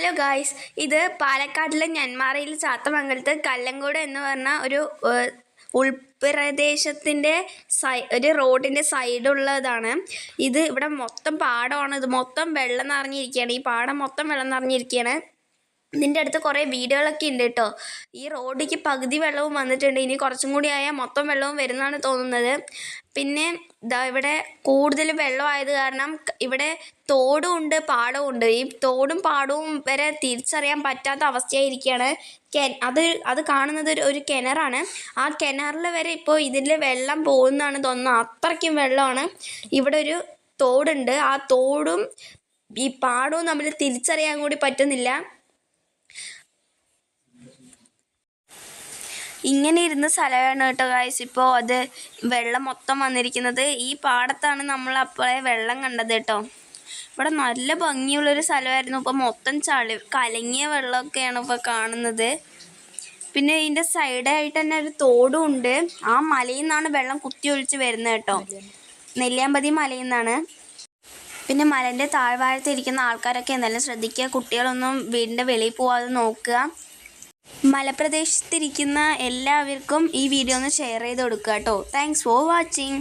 Hello guys ഇത് പാലക്കാട്ടിലെ ഞന്മാറയിൽ ചാത്തമംഗലത്ത് കല്ലങ്കോട് എന്ന് പറഞ്ഞ ഒരു ഉൾപ്രദേശത്തിന്റെ സൈ ഒരു റോഡിന്റെ സൈഡുള്ളതാണ്. ഇത് ഇവിടെ മൊത്തം പാടമാണ്. ഇത് മൊത്തം വെള്ളം നിറഞ്ഞിരിക്കുകയാണ്. ഈ പാടം മൊത്തം വെള്ളം നിറഞ്ഞിരിക്കുകയാണ്. ഇതിന്റെ അടുത്ത് കുറേ വീടുകളൊക്കെ ഉണ്ട് കേട്ടോ ഈ റോഡിക്ക് പകുതി വെള്ളവും വന്നിട്ടുണ്ട്. ഇനി കുറച്ചും കൂടി ആയാൽ മൊത്തം വെള്ളവും വരുന്നതാണ് തോന്നുന്നത്. പിന്നെ ദാ ഇവിടെ കൂടുതൽ വെള്ളമായത് കാരണം ഇവിടെ തോടും ഉണ്ട് പാടവും ഉണ്ട്. ഈ തോടും പാടവും വരെ തിരിച്ചറിയാൻ പറ്റാത്ത അവസ്ഥയായിരിക്കുകയാണ് കെ അത് അത് കാണുന്നത് ഒരു കിണറാണ്. ആ കിണറിൽ വരെ ഇപ്പോൾ ഇതിൽ വെള്ളം പോകുന്നതാണ് തോന്നുന്നത്. അത്രയ്ക്കും വെള്ളമാണ്. ഇവിടെ ഒരു തോടുണ്ട്. ആ തോടും ഈ പാടവും നമ്മൾ തിരിച്ചറിയാൻ കൂടി പറ്റുന്നില്ല. ഇങ്ങനെ ഇരുന്ന സ്ഥലമാണ് കേട്ടോ ഗായ്സ് ഇപ്പോൾ അത് വെള്ളം മൊത്തം വന്നിരിക്കുന്നത്. ഈ പാടത്താണ് നമ്മൾ അപ്പോഴേ വെള്ളം കണ്ടത് കേട്ടോ. ഇവിടെ നല്ല ഭംഗിയുള്ളൊരു സ്ഥലമായിരുന്നു ഇപ്പോൾ മൊത്തം ചളി കലങ്ങിയ വെള്ളമൊക്കെയാണ് ഇപ്പോൾ കാണുന്നത്. പിന്നെ ഇതിന്റെ സൈഡായിട്ട് തന്നെ ഒരു തോടും ഉണ്ട്. ആ മലയിൽ നിന്നാണ് വെള്ളം കുത്തി ഒഴിച്ച് വരുന്നത് കേട്ടോ. നെല്ലിയാമ്പതി മലയിൽ നിന്നാണ്. പിന്നെ മലന്റെ താഴ്വാരത്തിരിക്കുന്ന ആൾക്കാരൊക്കെ എന്തായാലും ശ്രദ്ധിക്കുക. കുട്ടികളൊന്നും വീടിന്റെ വെളിയിൽ പോവാതെ നോക്കുക. മലപ്രദേശത്തിരിക്കുന്ന എല്ലാവർക്കും ഈ വീഡിയോ ഒന്ന് ഷെയർ ചെയ്ത് കൊടുക്കുക കേട്ടോ താങ്ക്സ് ഫോർ വാച്ചിങ്